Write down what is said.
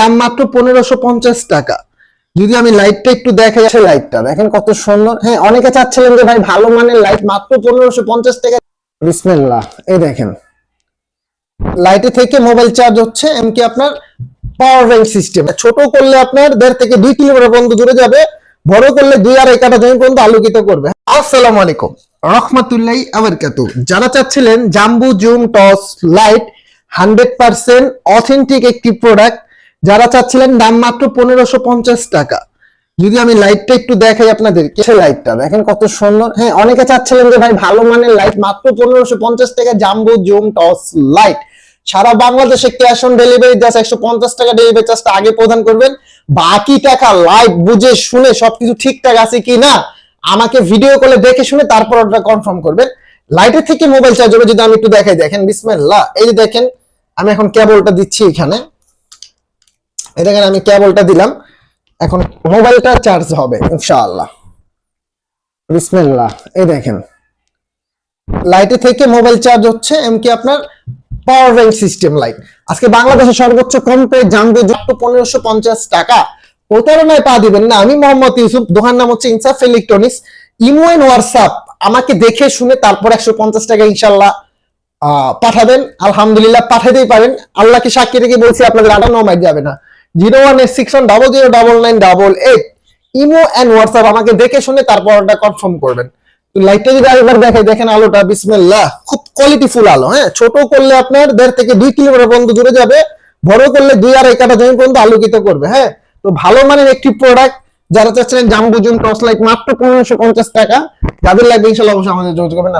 দাম মাত্র পনেরোশো পঞ্চাশ টাকা। যদি আমি লাইটটা একটু দেখাই যাচ্ছে লাইটটা দেখেন কত সুন্দর। হ্যাঁ অনেকে চাচ্ছিলেন যে ভাই ভালো মানের লাইট মাত্র পনেরোশো পঞ্চাশ টাকা। বিসমিল্লাহ। এই দেখেন। লাইটে থেকে মোবাইল চার্জ হচ্ছে, এমনকি আপনার পাওয়ার ব্যাংক সিস্টেম ছোট করলে আপনার দেড় থেকে দুই কিলোমিটার পর্যন্ত দূরে যাবে, বড় করলে দুই আড়াই কাটা জমি পর্যন্ত আলোকিত করবে। আসসালামু আলাইকুম। রহমাতুল্লাহ আবরকাতু যারা চাচ্ছিলেন jumbo, zoom torch light hundred percent authentic একটি প্রোডাক্ট যারা চাচ্ছিলেন দাম মাত্র পনেরোশো পঞ্চাশ টাকা। যদি আমি লাইটটা একটু দেখাই আপনাদের সে লাইটটা দেখেন কত সুন্দর। হ্যাঁ অনেকে চাচ্ছিলেন যে, ভাই, ভালো মানের লাইট মাত্র পনেরোশো পঞ্চাশ টাকা জাম্বু জুম টস লাইট সারা বাংলাদেশে ক্যাশ অন ডেলিভারি জাস্ট একশো পঞ্চাশ টাকা ডেলিভারি চার্জটা আগে প্রদান করবেন। বাকি টাকা লাইট বুঝে শুনে সবকিছু ঠিকঠাক আছে কি না, আমাকে ভিডিও কলে দেখে শুনে তারপর অর্ডার কনফার্ম করবেন। লাইটের থেকে মোবাইল চার্জ হবে যদি আমি একটু দেখাই, দেখেন, বিসমিল্লাহ। এই যে দেখেন, আমি এখন কেবলটা দিচ্ছি এখানে। এই দেখেন আমি কেবলটা দিলাম। এখন মোবাইলটা চার্জ হবে, ইনশাআল্লাহ। বিসমিল্লাহ। এই দেখেন। লাইটে থেকে মোবাইল চার্জ হচ্ছে, এমনকি আপনার পাওয়ার ব্যাংক সিস্টেম লাইট আজকে বাংলাদেশের সর্বোচ্চ কম পেয়ে জানব যত পনেরোশো পঞ্চাশ টাকা। প্রতারণায় পা দিবেন না। আমি মোহাম্মদ ইউসুফ দোকান নাম হচ্ছে ইনসাফ ইলেকট্রনিক্স ইমো এন্ড হোয়াটসঅ্যাপ, আমাকে দেখে শুনে তারপর একশো পঞ্চাশ টাকা ইনশাল্লাহ পাঠাবেন। আলহামদুলিল্লাহ পাঠাতেই পারেন। আল্লাহকে সাক্ষী রেখে বলছি, আপনাদের আটান্ন মাইট যাবে না। Zero one eight six one double zero double nine double eight. Imo and WhatsApp আমাকে দেখে শুনে তারপর ওটা কনফার্ম করবেন। লাইটটা যদি আরেকবার দেখেন আলোটা খুব আলো হ্যাঁ? ছোট করলে আপনার দেড় থেকে দুই কিলোমিটার পর্যন্ত দূরে যাবে, বড় করলে দুই আড়াই কাটা জমি পর্যন্ত আলোকিত করবে হ্যাঁ? তো ভালো মানের একটি প্রোডাক্ট যারা চাচ্ছিলেন জাম্বুজুন টর্চ লাইট, মাত্র পনেরোশো পঞ্চাশ টাকা, যাদের লাগবে ইনশাল্লাহ অবশ্যই আমাদের যোগাযোগ করবেন।